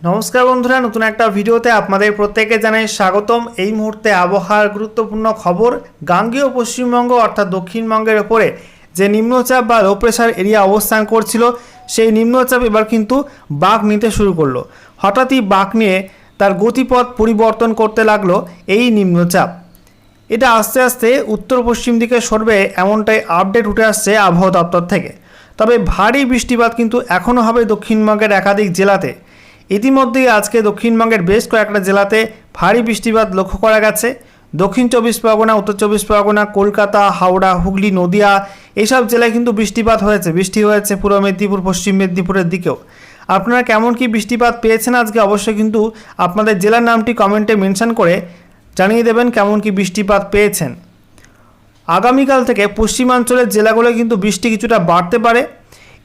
নমস্কার বন্ধুরা, নতুন একটা ভিডিওতে আপনাদের প্রত্যেকে জানাই স্বাগতম। এই মুহূর্তে আবহাওয়ার গুরুত্বপূর্ণ খবর, গাঙ্গেয় পশ্চিমবঙ্গ অর্থাৎ দক্ষিণবঙ্গের ওপরে যে নিম্নচাপ বা লো প্রেশার এরিয়া অবস্থান করছিল, সেই নিম্নচাপ এবার কিন্তু বাঘ নিতে শুরু করল। হঠাৎই বাঘ নিয়ে তার গতিপথ পরিবর্তন করতে লাগল এই নিম্নচাপ। এটা আস্তে আস্তে উত্তর পশ্চিম দিকে সরবে এমনটাই আপডেট উঠে আসছে আবহাওয়া দপ্তর থেকে। তবে ভারী বৃষ্টিপাত কিন্তু এখনও হবে দক্ষিণবঙ্গের একাধিক জেলাতে। ইতিমধ্যেই আজকে দক্ষিণবঙ্গের বেশ কয়েকটা জেলাতে ভারী বৃষ্টিপাত লক্ষ্য করা গেছে। দক্ষিণ চব্বিশ পরগনা, উত্তর চব্বিশ পরগনা, কলকাতা, হাওড়া, হুগলি, নদিয়া এইসব জেলায় কিন্তু বৃষ্টিপাত হয়েছে। বৃষ্টি হয়েছে পূর্ব মেদিনীপুর, পশ্চিম মেদিনীপুরের দিকেও। আপনারা কেমন কি বৃষ্টিপাত পেয়েছেন আজকে অবশ্যই কিন্তু আপনাদের জেলার নামটি কমেন্টে মেনশন করে জানিয়ে দেবেন কেমন কি বৃষ্টিপাত পেয়েছেন। আগামীকাল থেকে পশ্চিমাঞ্চলের জেলাগুলো কিন্তু বৃষ্টি কিছুটা বাড়তে পারে।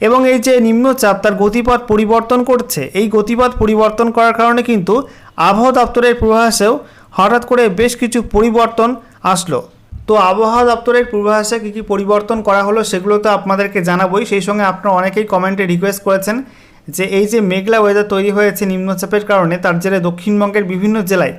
এবং এই যে নিম্নচাপ তার গতিপথ পরিবর্তন করছে, এই গতিপথ পরিবর্তন করার কারণে কিন্তু আবহাওয়া দপ্তরের পূর্বাভাসেও হঠাৎ করে বেশ কিছু পরিবর্তন আসলো। তো আবহাওয়া দপ্তরের পূর্বাভাসে কী কী পরিবর্তন করা হলো সেগুলো তো আপনাদেরকে জানাবোই। সেই সঙ্গে আপনারা অনেকেই কমেন্টে রিকোয়েস্ট করেছেন যে এই যে মেঘলা ওয়েদার তৈরি হয়েছে নিম্নচাপের কারণে, তার জেরে দক্ষিণবঙ্গের বিভিন্ন জেলায়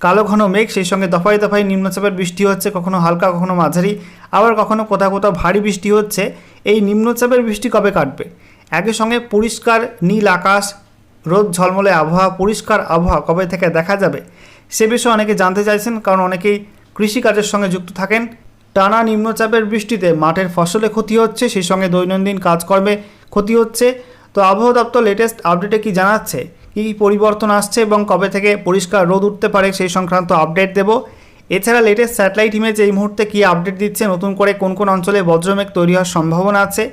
কালো ঘন মেঘ, সেই সঙ্গে দফায় দফায় নিম্নচাপের বৃষ্টি হচ্ছে, কখনো হালকা, কখনো মাঝারি, আবার কখনো কোথাও কোথাও ভারী বৃষ্টি হচ্ছে। এই নিম্নচাপের বৃষ্টি কবে কাটবে? একই সঙ্গে পরিষ্কার নীল আকাশ, রোদ ঝলমলে আবহাওয়া, পরিষ্কার আবহাওয়া কবে থেকে দেখা যাবে? সে বিষয়ে অনেকে জানতে চাইছেন, কারণ অনেকেই কৃষিকাজের সঙ্গে যুক্ত থাকেন। টানা নিম্নচাপের বৃষ্টিতে মাঠের ফসলে ক্ষতি হচ্ছে, সেই সঙ্গে দৈনন্দিন কাজকর্মে ক্ষতি হচ্ছে। তো আবহাওয়া দপ্তর লেটেস্ট আপডেটে কি জানাচ্ছে? কী পরিবর্তন আসছে এবং কবে থেকে পরিষ্কার রোদ উঠতে পারে সেই সংক্রান্ত আপডেট দেব। এছাড়া লেটেস্ট স্যাটেলাইট ইমেজ এই মুহূর্তে কী আপডেট দিচ্ছে, নতুন করে কোন কোন অঞ্চলে বজ্রমেঘ তৈরি হওয়ার সম্ভাবনা আছে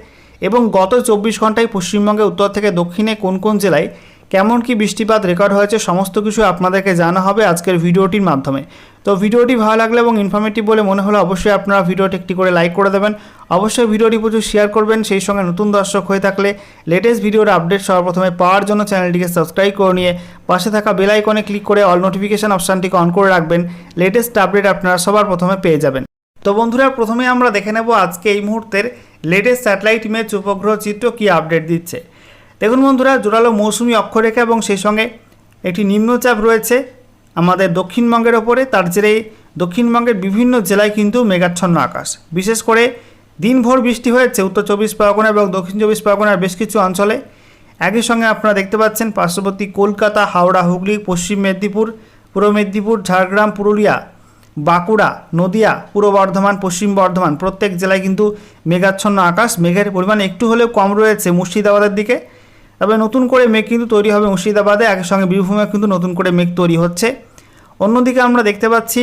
এবং গত চব্বিশ ঘন্টায় পশ্চিমবঙ্গে উত্তর থেকে দক্ষিণে কোন কোন জেলায় কেমন কি বৃষ্টিপাত রেকর্ড হয়েছে, সমস্ত কিছু আপনাদেরকে জানা হবে আজকের ভিডিওটির মাধ্যমে। তো ভিডিওটি ভালো লাগলে এবং ইনফরমেটিভ বলে মনে হলে অবশ্যই আপনারা ভিডিওটি একটি করে লাইক করে দেবেন। অবশ্যই ভিডিওটি প্রচুর শেয়ার করবেন। সেই সঙ্গে নতুন দর্শক হয়ে থাকলে লেটেস্ট ভিডিওর আপডেট সবার প্রথমে পাওয়ার জন্য চ্যানেলটিকে সাবস্ক্রাইব করে নিয়ে পাশে থাকা বেল আইকনে ক্লিক করে অল নোটিফিকেশান অপশানটিকে অন করে রাখবেন। লেটেস্ট আপডেট আপনারা সবার প্রথমে পেয়ে যাবেন। তো বন্ধুরা, প্রথমে আমরা দেখে নেব আজকে এই মুহূর্তের লেটেস্ট স্যাটেলাইট ইমেজ উপগ্রহ চিত্র কী আপডেট দিচ্ছে। দেখুন বন্ধুরা, জোরালো মৌসুমি অক্ষরেখা এবং সেই সঙ্গে একটি নিম্নচাপ রয়েছে। আমাদের দক্ষিণবঙ্গের ওপরে, তার জেরে দক্ষিণবঙ্গের বিভিন্ন জেলায় কিন্তু মেঘাচ্ছন্ন আকাশ। বিশেষ করে দিনভর বৃষ্টি হয়েছে উত্তর চব্বিশ পরগনা এবং দক্ষিণ চব্বিশ পরগনার বেশ কিছু অঞ্চলে। একই সঙ্গে আপনারা দেখতে পাচ্ছেন পার্শ্ববর্তী কলকাতা, হাওড়া, হুগলি, পশ্চিম মেদিনীপুর, পূর্ব মেদিনীপুর, ঝাড়গ্রাম, পুরুলিয়া, বাঁকুড়া, নদিয়া, পূর্ব বর্ধমান, পশ্চিম বর্ধমান প্রত্যেক জেলায় কিন্তু মেঘাচ্ছন্ন আকাশ। মেঘের পরিমাণ একটু হলেও কম রয়েছে মুর্শিদাবাদের দিকে। তবে নতুন করে মেঘ কিন্তু তৈরি হবে মুর্শিদাবাদে। একই সঙ্গে বীরভূমে কিন্তু নতুন করে মেঘ তৈরি হচ্ছে। অন্যদিকে আমরা দেখতে পাচ্ছি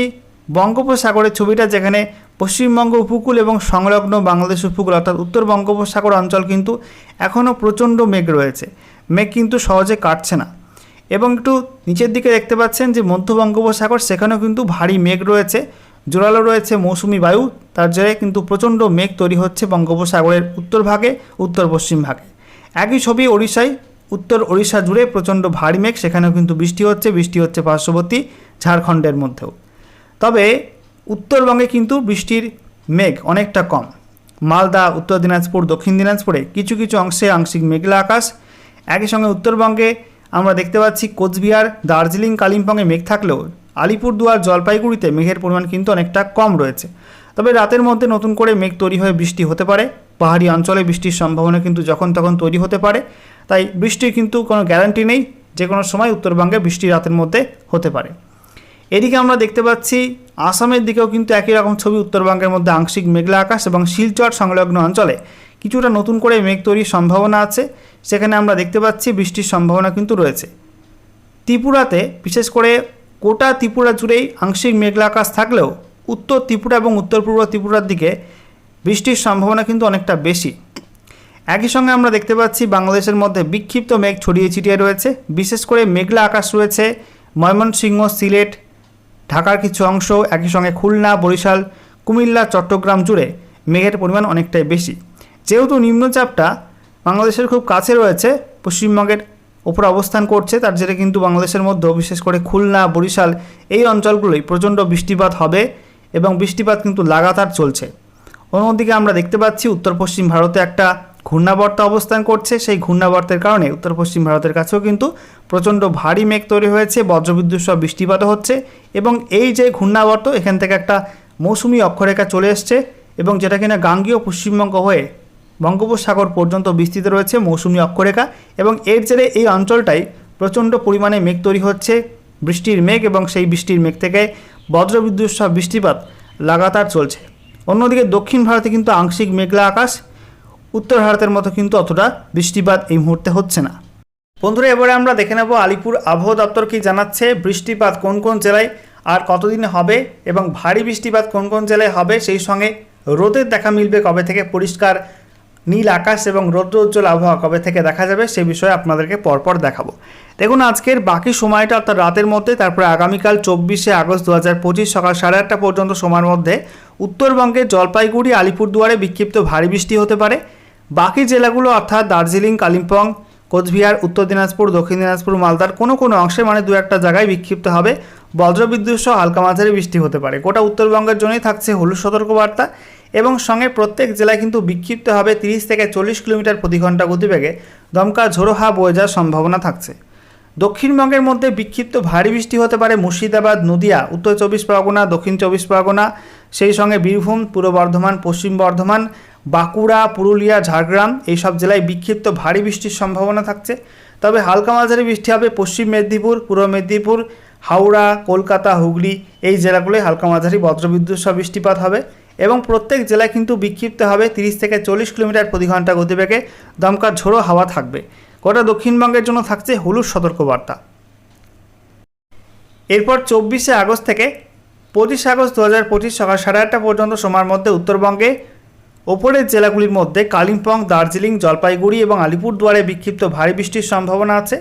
বঙ্গোপসাগরের ছবিটা যেখানে পশ্চিমবঙ্গ উপকূল এবং সংলগ্ন বাংলাদেশ উপকূল অর্থাৎ উত্তর বঙ্গোপসাগর অঞ্চল কিন্তু এখনও প্রচণ্ড মেঘ রয়েছে। মেঘ কিন্তু সহজে কাটছে না। এবং একটু নিচের দিকে দেখতে পাচ্ছেন যে মধ্য বঙ্গোপসাগর, সেখানেও কিন্তু ভারী মেঘ রয়েছে। জোরালো রয়েছে মৌসুমি বায়ু, তার জেরে কিন্তু প্রচণ্ড মেঘ তৈরি হচ্ছে বঙ্গোপসাগরের উত্তর ভাগে, উত্তর পশ্চিম ভাগে। একই ছবি ওড়িশায় উত্তর ওড়িশা জুড়ে প্রচণ্ড ভারী মেঘ, সেখানেও কিন্তু বৃষ্টি হচ্ছে বৃষ্টি হচ্ছে পার্শ্ববর্তী ঝাড়খণ্ডের মধ্যেও। তবে উত্তরবঙ্গে কিন্তু বৃষ্টির মেঘ অনেকটা কম। মালদা, উত্তর দিনাজপুর, দক্ষিণ দিনাজপুরে কিছু কিছু অংশে আংশিক মেঘলা আকাশ। একই সঙ্গে উত্তরবঙ্গে আমরা দেখতে পাচ্ছি কোচবিহার, দার্জিলিং, কালিম্পংয়ে মেঘ থাকলেও আলিপুরদুয়ার, জলপাইগুড়িতে মেঘের পরিমাণ কিন্তু অনেকটা কম রয়েছে। তবে রাতের মধ্যে নতুন করে মেঘ তৈরি হয়ে বৃষ্টি হতে পারে। পাহাড়ি অঞ্চলে বৃষ্টির সম্ভাবনা কিন্তু যখন তখন তৈরি হতে পারে, তাই বৃষ্টির কিন্তু কোনো গ্যারান্টি নেই যে কোনো সময় উত্তরবঙ্গে বৃষ্টি রাতের মধ্যে হতে পারে। এদিকে আমরা দেখতে পাচ্ছি, আসামের দিকেও কিন্তু একই রকম ছবি উত্তরবঙ্গের মধ্যে আংশিক মেঘলা আকাশ এবং শিলচর সংলগ্ন অঞ্চলে। কিছুটা নতুন করে মেঘ তৈরির সম্ভাবনা আছে, সেখানে আমরা দেখতে পাচ্ছি বৃষ্টির সম্ভাবনা কিন্তু রয়েছে। ত্রিপুরাতে, বিশেষ করে গোটা ত্রিপুরা জুড়েই আংশিক মেঘলা আকাশ থাকলেও উত্তর ত্রিপুরা এবং উত্তর পূর্ব ত্রিপুরার দিকে বৃষ্টির সম্ভাবনা কিন্তু অনেকটা বেশি। একই সঙ্গে আমরা দেখতে পাচ্ছি বাংলাদেশের মধ্যে বিক্ষিপ্ত মেঘ ছড়িয়ে ছিটিয়ে রয়েছে। বিশেষ করে মেঘলা আকাশ রয়েছে, ময়মনসিংহ, সিলেট, ঢাকার কিছু অংশ, একই সঙ্গে খুলনা, বরিশাল, কুমিল্লা, চট্টগ্রাম জুড়ে মেঘের পরিমাণ অনেকটাই বেশি। যেহেতু নিম্নচাপটা বাংলাদেশের খুব কাছে রয়েছে, পশ্চিমবঙ্গের ওপর অবস্থান করছে, তার জেরে কিন্তু বাংলাদেশের মধ্যেও বিশেষ করে খুলনা, বরিশাল এই অঞ্চলগুলোই প্রচণ্ড বৃষ্টিপাত হবে এবং বৃষ্টিপাত কিন্তু লাগাতার চলছে। অন্যদিকে আমরা দেখতে পাচ্ছি উত্তর পশ্চিম ভারতে একটা ঘূর্ণাবর্ত অবস্থান করছে। সেই ঘূর্ণাবর্তের কারণে উত্তর পশ্চিম ভারতের কাছেও কিন্তু প্রচণ্ড ভারী মেঘ তৈরি হয়েছে, বজ্রবিদ্যুৎ সহ বৃষ্টিপাতও হচ্ছে এবং এই যে ঘূর্ণাবর্ত, এখান থেকে একটা মৌসুমি অক্ষরেখা চলে এসছে এবং যেটা কিনা গাঙ্গীয় পশ্চিমবঙ্গ হয়ে বঙ্গোপসাগর পর্যন্ত বিস্তৃত রয়েছে মৌসুমি অক্ষরেখা এবং এর জেরে এই অঞ্চলটাই প্রচণ্ড পরিমাণে মেঘ তৈরি হচ্ছে। বৃষ্টির মেঘ এবং সেই বৃষ্টির মেঘ থেকে বজ্রবিদ্যুৎ সহ বৃষ্টিপাত লাগাতার চলছে। অন্যদিকে দক্ষিণ ভারতে কিন্তু আংশিক মেঘলা আকাশ, উত্তর ভারতের মতো কিন্তু অতটা বৃষ্টিপাত এই মুহূর্তে হচ্ছে না। বন্ধুরা, এবারে আমরা দেখে নেব আলিপুর আবহাওয়া দপ্তর কি জানাচ্ছে, বৃষ্টিপাত কোন কোন জেলায় আর কতদিনে হবে এবং ভারী বৃষ্টিপাত কোন কোন জেলায় হবে, সেই সঙ্গে রোদের দেখা মিলবে কবে থেকে, পরিষ্কার নীল আকাশ এবং রৌদ্র উজ্জ্বল আবহাওয়া কবে থেকে দেখা যাবে সে বিষয়ে আপনাদেরকে পরপর দেখাবো। দেখুন, আজকের বাকি সময়টা অর্থাৎ রাতের মধ্যে, তারপরে আগামীকাল চব্বিশে আগস্ট দু হাজার পঁচিশ সকাল সাড়ে আটটা পর্যন্ত সময়ের মধ্যে উত্তরবঙ্গের জলপাইগুড়ি, আলিপুরদুয়ারে বিক্ষিপ্ত ভারী বৃষ্টি হতে পারে। বাকি জেলাগুলো অর্থাৎ দার্জিলিং, কালিম্পং, কোচবিহার, উত্তর দিনাজপুর, দক্ষিণ দিনাজপুর, মালদার কোনো কোনো অংশে মানে দু একটা জায়গায় বিক্ষিপ্ত হবে। বজ্রবিদ্যুৎ সহ হালকা মাঝারি বৃষ্টি হতে পারে। গোটা উত্তরবঙ্গের জন্যই থাকছে হলুদ সতর্কবার্তা। এবং সঙ্গে প্রত্যেক জেলায় কিন্তু বিক্ষিপ্ত হবে তিরিশ থেকে চল্লিশ কিলোমিটার প্রতি ঘণ্টা গতিবেগে। দমকা ঝোড়ো হাওয়া বয়ে যাওয়ার সম্ভাবনা থাকছে। দক্ষিণবঙ্গের মধ্যে বিক্ষিপ্ত ভারী বৃষ্টি হতে পারে মুর্শিদাবাদ, নদিয়া, উত্তর চব্বিশ পরগনা, দক্ষিণ চব্বিশ পরগনা। সেই সঙ্গে বীরভূম, পূর্ব বর্ধমান, পশ্চিম বর্ধমান, বাঁকুড়া, পুরুলিয়া, ঝাড়গ্রাম এইসব জেলায় বিক্ষিপ্ত ভারী বৃষ্টির সম্ভাবনা থাকছে। তবে হালকা মাঝারি বৃষ্টি হবে পশ্চিম মেদিনীপুর, পূর্ব মেদিনীপুর, হাওড়া, কলকাতা, হুগলি এই জেলাগুলোয় হালকা মাঝারি বজ্রবিদ্যুৎ সহ বৃষ্টিপাত হবে। এবং প্রত্যেক জেলায় কিন্তু বিক্ষিপ্ত হবে তিরিশ থেকে চল্লিশ কিলোমিটার প্রতি ঘণ্টা গতিবেগে। দমকা ঝোড়ো হাওয়া থাকবে। গোটা দক্ষিণবঙ্গের জন্য থাকছে হলুদ সতর্কবার্তা। এরপর চব্বিশে আগস্ট থেকে পঁচিশে আগস্ট দু হাজার পঁচিশ সকাল সাড়ে আটটা পর্যন্ত সময়ের মধ্যে উত্তরবঙ্গে ওপরের জেলাগুলির মধ্যে কালিম্পং, দার্জিলিং, জলপাইগুড়ি এবং আলিপুরদুয়ারে বিক্ষিপ্ত ভারী বৃষ্টির সম্ভাবনা আছে।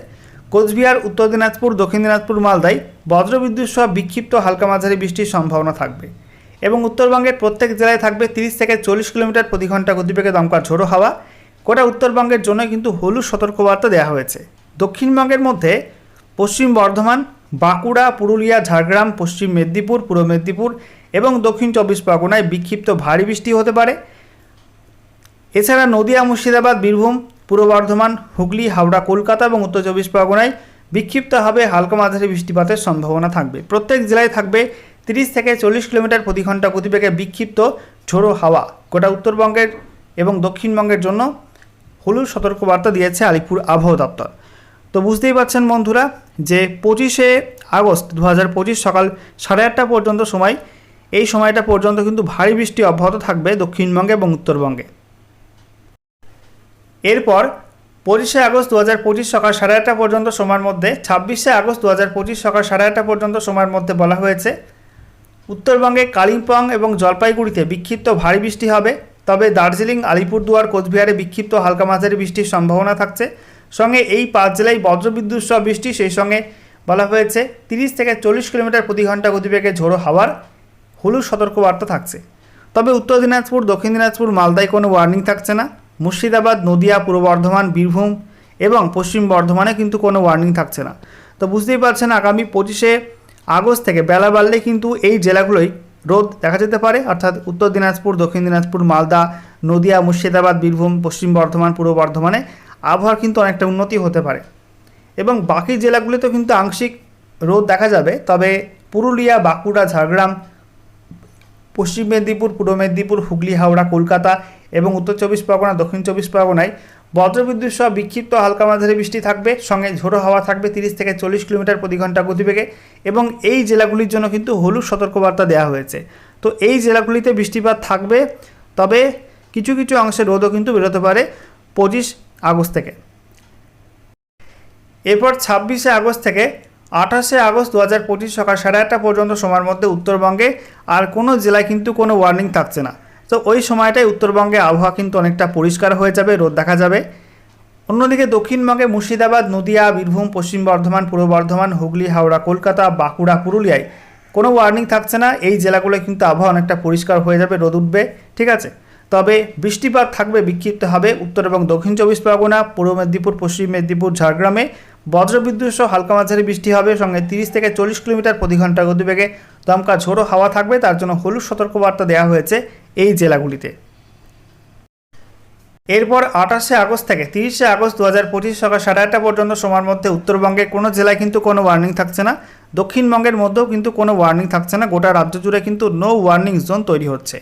কোচবিহার, উত্তর দিনাজপুর, দক্ষিণ দিনাজপুর, মালদায় বজ্রবিদ্যুৎ সহ বিক্ষিপ্ত হালকা মাঝারি বৃষ্টির সম্ভাবনা থাকবে। এবং উত্তরবঙ্গের প্রত্যেক জেলায় থাকবে তিরিশ থেকে চল্লিশ কিলোমিটার প্রতি ঘণ্টা গতিবেগে দমকা ঝোড়ো হাওয়া। গোটা উত্তরবঙ্গের জন্য কিন্তু হলুদ সতর্কবার্তা দেওয়া হয়েছে। দক্ষিণবঙ্গের মধ্যে পশ্চিম বর্ধমান, বাঁকুড়া, পুরুলিয়া, ঝাড়গ্রাম, পশ্চিম মেদিনীপুর, পূর্ব মেদিনীপুর এবং দক্ষিণ চব্বিশ পরগনায় বিক্ষিপ্ত ভারী বৃষ্টি হতে পারে। এছাড়া নদিয়া, মুর্শিদাবাদ, বীরভূম, পূর্ব বর্ধমান, হুগলি, হাওড়া, কলকাতা এবং উত্তর চব্বিশ পরগনায় বিক্ষিপ্তভাবে হালকা মাঝারি বৃষ্টিপাতের সম্ভাবনা থাকবে। প্রত্যেক জেলায় থাকবে তিরিশ থেকে চল্লিশ কিলোমিটার প্রতি ঘণ্টা গতিবেগে বিক্ষিপ্ত ঝোড়ো হাওয়া। গোটা উত্তরবঙ্গের এবং দক্ষিণবঙ্গের জন্য হলুদ সতর্কবার্তা দিয়েছে আলিপুর আবহাওয়া দপ্তর। তো বুঝতেই পারছেন বন্ধুরা যে পঁচিশে আগস্ট দু হাজার পঁচিশ সকাল সাড়ে আটটা পর্যন্ত সময়, এই সময়টা পর্যন্ত কিন্তু ভারী বৃষ্টি অব্যাহত থাকবে দক্ষিণবঙ্গে এবং উত্তরবঙ্গে। এরপর পঁচিশে আগস্ট দু হাজার পঁচিশ সকাল সাড়ে আটটা পর্যন্ত সময়ের মধ্যে, ছাব্বিশে আগস্ট দু হাজার পঁচিশ সকাল সাড়ে আটটা পর্যন্ত সময়ের মধ্যে বলা হয়েছে উত্তরবঙ্গে কালিম্পং এবং জলপাইগুড়িতে বিক্ষিপ্ত ভারী বৃষ্টি হবে। তবে দার্জিলিং, আলিপুরদুয়ার, কোচবিহারে বিক্ষিপ্ত হালকা মাঝারি বৃষ্টির সম্ভাবনা থাকছে। সঙ্গে এই পাঁচ জেলায় বজ্রবিদ্যুৎ সহ বৃষ্টি, সেই সঙ্গে বলা হয়েছে তিরিশ থেকে চল্লিশ কিলোমিটার প্রতি ঘণ্টা গতিবেগে ঝোড়ো হাওয়ার হলুদ সতর্কবার্তা থাকছে। তবে উত্তর দিনাজপুর, দক্ষিণ দিনাজপুর, মালদায় কোনো ওয়ার্নিং থাকছে না। মুর্শিদাবাদ, নদিয়া, পূর্ব বর্ধমান, বীরভূম এবং পশ্চিম বর্ধমানে কিন্তু কোনো ওয়ার্নিং থাকছে না। তো বুঝতেই পারছেন, আগামী পঁচিশে আগস্ট থেকে বেলা বাড়লে কিন্তু এই জেলাগুলোই রোদ দেখা যেতে পারে, অর্থাৎ উত্তর দিনাজপুর, দক্ষিণ দিনাজপুর, মালদা, নদিয়া, মুর্শিদাবাদ, বীরভূম, পশ্চিম বর্ধমান, পূর্ব বর্ধমানে আবহাওয়ার কিন্তু অনেকটা উন্নতি হতে পারে। এবং বাকি জেলাগুলিতেও কিন্তু আংশিক রোদ দেখা যাবে, তবে পুরুলিয়া, বাঁকুড়া, ঝাড়গ্রাম, পশ্চিম মেদিনীপুর, পূর্ব মেদিনীপুর, হুগলি, হাওড়া, কলকাতা এবং উত্তর চব্বিশ পরগনা, দক্ষিণ চব্বিশ পরগনায় বজ্রবিদ্যুৎ সহ বিক্ষিপ্ত হালকা মাঝারি বৃষ্টি থাকবে, সঙ্গে ঝোড়ো হাওয়া থাকবে তিরিশ থেকে চল্লিশ কিলোমিটার প্রতি ঘণ্টা গতিবেগে এবং এই জেলাগুলির জন্য কিন্তু হলুদ সতর্কবার্তা দেওয়া হয়েছে। তো এই জেলাগুলিতে বৃষ্টিপাত থাকবে, তবে কিছু কিছু অংশে রোদও কিন্তু বেরোতে পারে পঁচিশ আগস্ট থেকে। এরপর ছাব্বিশে আগস্ট থেকে আঠাশে আগস্ট দু হাজার পঁচিশ সকাল সাড়ে আটটা পর্যন্ত সময়ের মধ্যে উত্তরবঙ্গে আর কোনো জেলায় কিন্তু কোনো ওয়ার্নিং থাকছে না। তো ওই সময়টায় উত্তরবঙ্গে আবহাওয়া কিন্তু অনেকটা পরিষ্কার হয়ে যাবে, রোদ দেখা যাবে। অন্যদিকে দক্ষিণবঙ্গে মুর্শিদাবাদ, নদিয়া, বীরভূম, পশ্চিম বর্ধমান, পূর্ব বর্ধমান, হুগলি, হাওড়া, কলকাতা, বাঁকুড়া, পুরুলিয়ায় কোনো ওয়ার্নিং থাকছে না। এই জেলাগুলোয় কিন্তু আবহাওয়া অনেকটা পরিষ্কার হয়ে যাবে, রোদ উঠবে, ঠিক আছে? তবে বৃষ্টিপাত থাকবে, বিক্ষিপ্ত হবে উত্তর এবং দক্ষিণ চব্বিশ পরগনা, পূর্ব মেদিনীপুর, পশ্চিম মেদিনীপুর, ঝাড়গ্রামে। বজ্রবিদ্যুৎ সহ হালকা মাঝারি বৃষ্টি হবে, সঙ্গে তিরিশ থেকে চল্লিশ কিলোমিটার প্রতি ঘণ্টা গতিবেগে দমকা ঝোড়ো হাওয়া থাকবে। তার জন্য হলুদ সতর্কবার্তা দেওয়া হয়েছে। এই জেলাগুলিতে। এরপর আঠাশে আগস্ট থেকে তিরিশে আগস্ট দু হাজার পঁচিশ সকাল সাড়ে আটটা পর্যন্ত সময়ের মধ্যে উত্তরবঙ্গের কোনো জেলায় কিন্তু কোনো ওয়ার্নিং থাকছে না। দক্ষিণবঙ্গের মধ্যেও কিন্তু কোনো ওয়ার্নিং থাকছে না। গোটা রাজ্য জুড়ে কিন্তু নো ওয়ার্নিং জোন তৈরি হচ্ছে।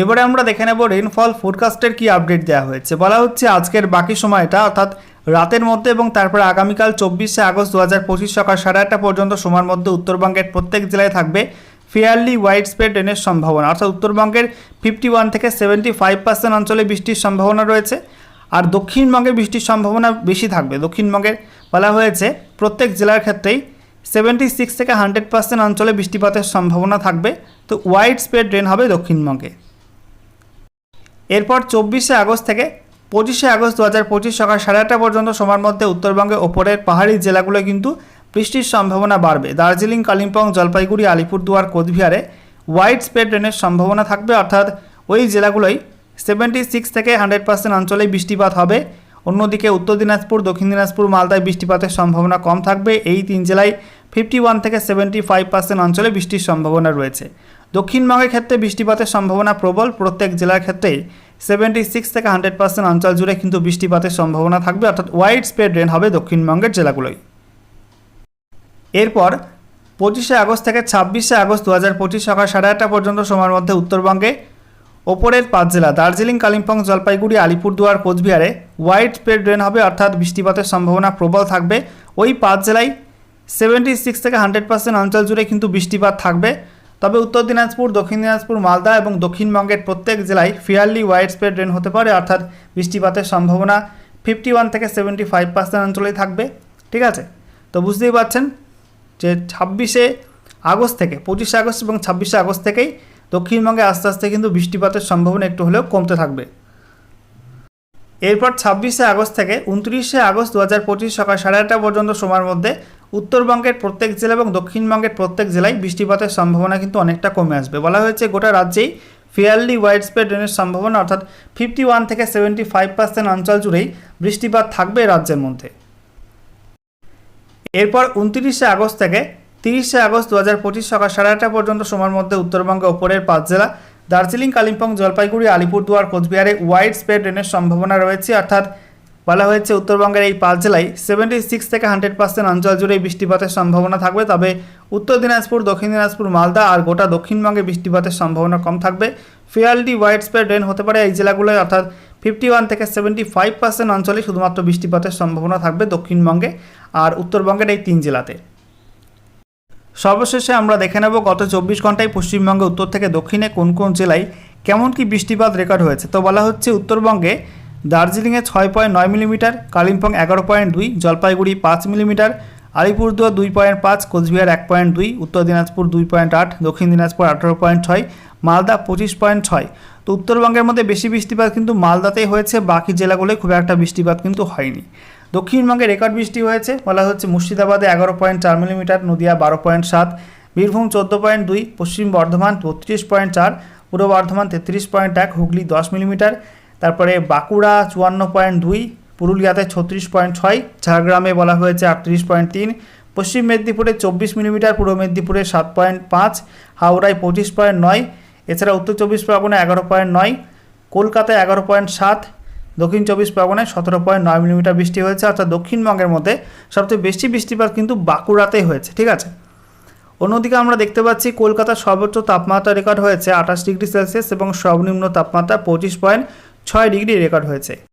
এবারে আমরা দেখে নেব রেনফল ফোরকাস্টের কি আপডেট দেওয়া হয়েছে। বলা হচ্ছে আজকের বাকি সময়টা, অর্থাৎ রাতের মধ্যে এবং তারপরে আগামীকাল চব্বিশে আগস্ট দু হাজার পঁচিশ সকাল সাড়ে আটটা পর্যন্ত সময়ের মধ্যে উত্তরবঙ্গের প্রত্যেক জেলায় থাকবে। ফেয়ারলি ওয়াইড স্প্রেড রেনের সম্ভাবনা। অর্থাৎ উত্তরবঙ্গের ফিফটি ওয়ান থেকে সেভেন্টি ফাইভ পার্সেন্ট অঞ্চলে বৃষ্টির সম্ভাবনা রয়েছে, আর দক্ষিণবঙ্গে বৃষ্টির সম্ভাবনা বেশি থাকবে। দক্ষিণবঙ্গের বলা হয়েছে, প্রত্যেক জেলার ক্ষেত্রেই সেভেন্টি সিক্স থেকে হান্ড্রেড পার্সেন্ট অঞ্চলে বৃষ্টিপাতের সম্ভাবনা থাকবে। তো ওয়াইড স্প্রেড রেন হবে দক্ষিণবঙ্গে। এরপর চব্বিশে আগস্ট থেকে পঁচিশে আগস্ট দু হাজার পঁচিশ সকাল সাড়ে আটটা পর্যন্ত সময়ের মধ্যে উত্তরবঙ্গে ওপরের পাহাড়ি জেলাগুলো কিন্তু বৃষ্টির সম্ভাবনা বাড়বে। দার্জিলিং, কালিম্পং, জলপাইগুড়ি, আলিপুরদুয়ার, কোচবিহারে ওয়াইড স্প্রেড রেনের সম্ভাবনা থাকবে। অর্থাৎ ওই জেলাগুলোই সেভেন্টি সিক্স থেকে হান্ড্রেড পার্সেন্ট অঞ্চলেই বৃষ্টিপাত হবে। অন্যদিকে উত্তর দিনাজপুর, দক্ষিণ দিনাজপুর, মালদায় বৃষ্টিপাতের সম্ভাবনা কম থাকবে। এই তিন জেলায় ফিফটি ওয়ান থেকে সেভেন্টি ফাইভ পার্সেন্ট অঞ্চলে বৃষ্টির সম্ভাবনা রয়েছে। দক্ষিণবঙ্গের ক্ষেত্রে বৃষ্টিপাতের সম্ভাবনা প্রবল। প্রত্যেক জেলার ক্ষেত্রেই সেভেন্টি সিক্স থেকে হান্ড্রেড পার্সেন্ট অঞ্চল জুড়ে কিন্তু বৃষ্টিপাতের সম্ভাবনা থাকবে। অর্থাৎ ওয়াইড স্প্রেড রেন হবে দক্ষিণবঙ্গের জেলাগুলোই এরপর পঁচিশে আগস্ট থেকে ছাব্বিশে আগস্ট দু হাজার পঁচিশ সকাল সাড়ে আটটা পর্যন্ত সময়ের মধ্যে উত্তরবঙ্গে, ওপরের পাঁচ জেলা দার্জিলিং, কালিম্পং, জলপাইগুড়ি, আলিপুরদুয়ার, কোচবিহারে ওয়াইড স্প্রেড রেন হবে, অর্থাৎ বৃষ্টিপাতের সম্ভাবনা প্রবল থাকবে। ওই পাঁচ জেলায় সেভেন্টি সিক্স থেকে হান্ড্রেড পার্সেন্ট অঞ্চল জুড়ে কিন্তু বৃষ্টিপাত থাকবে। তবে উত্তর দিনাজপুর, দক্ষিণ দিনাজপুর, মালদা এবং দক্ষিণবঙ্গের প্রত্যেক জেলায় ফিয়ারলি ওয়াইড স্প্রেড রেন হতে পারে, অর্থাৎ বৃষ্টিপাতের সম্ভাবনা ফিফটি ওয়ান থেকে সেভেন্টি ফাইভ পার্সেন্ট অঞ্চলেই থাকবে। ঠিক আছে? তো বুঝতেই পারছেন? যে ছাব্বিশে আগস্ট থেকে, পঁচিশে আগস্ট এবং ছাব্বিশে আগস্ট থেকেই দক্ষিণবঙ্গে আস্তে আস্তে কিন্তু বৃষ্টিপাতের সম্ভাবনা একটু হলেও কমতে থাকবে। এরপর ছাব্বিশে আগস্ট থেকে উনত্রিশে আগস্ট দু হাজার পঁচিশ সকাল সাড়ে আটটা পর্যন্ত সময়ের মধ্যে উত্তরবঙ্গের প্রত্যেক জেলা এবং দক্ষিণবঙ্গের প্রত্যেক জেলায় বৃষ্টিপাতের সম্ভাবনা কিন্তু অনেকটা কমে আসবে। বলা হয়েছে গোটা রাজ্যেই ফেয়ারলি ওয়াইড স্প্রেড রেনের সম্ভাবনা, অর্থাৎ ফিফটি ওয়ান থেকে সেভেন্টি ফাইভ পার্সেন্ট অঞ্চল জুড়েই বৃষ্টিপাত থাকবে রাজ্যের মধ্যে। এরপর উনত্রিশে আগস্ট থেকে তিরিশে আগস্ট দু হাজার পঁচিশ সকাল সাড়ে আটটা পর্যন্ত সময়ের মধ্যে উত্তরবঙ্গে ওপরের পাঁচ জেলা, দার্জিলিং, কালিম্পং, জলপাইগুড়ি, আলিপুরদুয়ার, কোচবিহারে ওয়াইড স্প্রেড রেনের সম্ভাবনা রয়েছে। অর্থাৎ বলা হয়েছে উত্তরবঙ্গের এই পাঁচ জেলায় সেভেন্টি সিক্স থেকে হান্ড্রেড পার্সেন্ট অঞ্চল জুড়ে বৃষ্টিপাতের সম্ভাবনা থাকবে। তবে উত্তর দিনাজপুর, দক্ষিণ দিনাজপুর, মালদা আর গোটা দক্ষিণবঙ্গে বৃষ্টিপাতের সম্ভাবনা কম থাকবে। ফিয়ালডি ওয়াইড স্প্রেড রেন হতে পারে এই জেলাগুলোয়। অর্থাৎ ফিফটি ওয়ান থেকে সেভেন্টি ফাইভ পার্সেন্ট অঞ্চলে শুধুমাত্র বৃষ্টিপাতের সম্ভাবনা থাকবে দক্ষিণবঙ্গে আর উত্তরবঙ্গের এই তিন জেলাতে। সর্বশেষে আমরা দেখে নেব গত চব্বিশ ঘন্টায় পশ্চিমবঙ্গে উত্তর থেকে দক্ষিণে কোন কোন জেলায় কেমন কি বৃষ্টিপাত রেকর্ড হয়েছে। তো বলা হচ্ছে উত্তরবঙ্গে দার্জিলিংয়ে ছয় পয়েন্ট নয় মিলিমিটার, কালিম্পং এগারো পয়েন্ট দুই, জলপাইগুড়ি পাঁচ মিলিমিটার, আলিপুরদুয়ার দুই পয়েন্ট পাঁচ, কোচবিহার এক পয়েন্ট দুই, উত্তর দিনাজপুর দুই পয়েন্ট আট, দক্ষিণ দিনাজপুর আঠারো পয়েন্ট ছয় মালদা পঁচিশ পয়েন্ট ছয়। তো উত্তরবঙ্গের মধ্যে বেশি বৃষ্টিপাত কিন্তু মালদাতেই হয়েছে, বাকি জেলাগুলোয় খুব একটা বৃষ্টিপাত কিন্তু হয়নি। দক্ষিণবঙ্গে রেকর্ড বৃষ্টি হয়েছে, বলা হচ্ছে মুর্শিদাবাদে এগারো পয়েন্ট চার মিলিমিটার, নদিয়া বারো পয়েন্ট সাত, বীরভূম চোদ্দ পয়েন্ট দুই, পশ্চিম বর্ধমান বত্রিশ পয়েন্ট চার, পূর্ব বর্ধমান তেত্রিশ পয়েন্ট এক, হুগলি দশ মিলিমিটার, তারপরে বাঁকুড়া চুয়ান্ন পয়েন্ট দুই, পুরুলিয়াতে ছত্রিশ পয়েন্ট ছয়, ঝাড়গ্রামে বলা হয়েছে আটত্রিশ পয়েন্ট তিন, পশ্চিম মেদিনীপুরে চব্বিশ মিলিমিটার, পূর্ব মেদিনীপুরে সাত পয়েন্ট পাঁচ, হাওড়ায় পঁচিশ পয়েন্ট নয় এছাড়া উত্তর চব্বিশ পরগনা এগারো পয়েন্ট নয়, কলকাতায় এগারো পয়েন্ট সাত, দক্ষিণ চব্বিশ পরগনায় সতেরো পয়েন্ট নয় মিলিমিটার বৃষ্টি হয়েছে। অর্থাৎ দক্ষিণবঙ্গের মধ্যে সবচেয়ে বেশি বৃষ্টিপাত কিন্তু বাঁকুড়াতেই হয়েছে, ঠিক আছে? অন্যদিকে আমরা দেখতে পাচ্ছি কলকাতার সর্বোচ্চ তাপমাত্রা রেকর্ড হয়েছে আঠাশ ডিগ্রি সেলসিয়াস এবং সর্বনিম্ন তাপমাত্রা পঁচিশ পয়েন্ট ছয় ডিগ্রি রেকর্ড হয়েছে।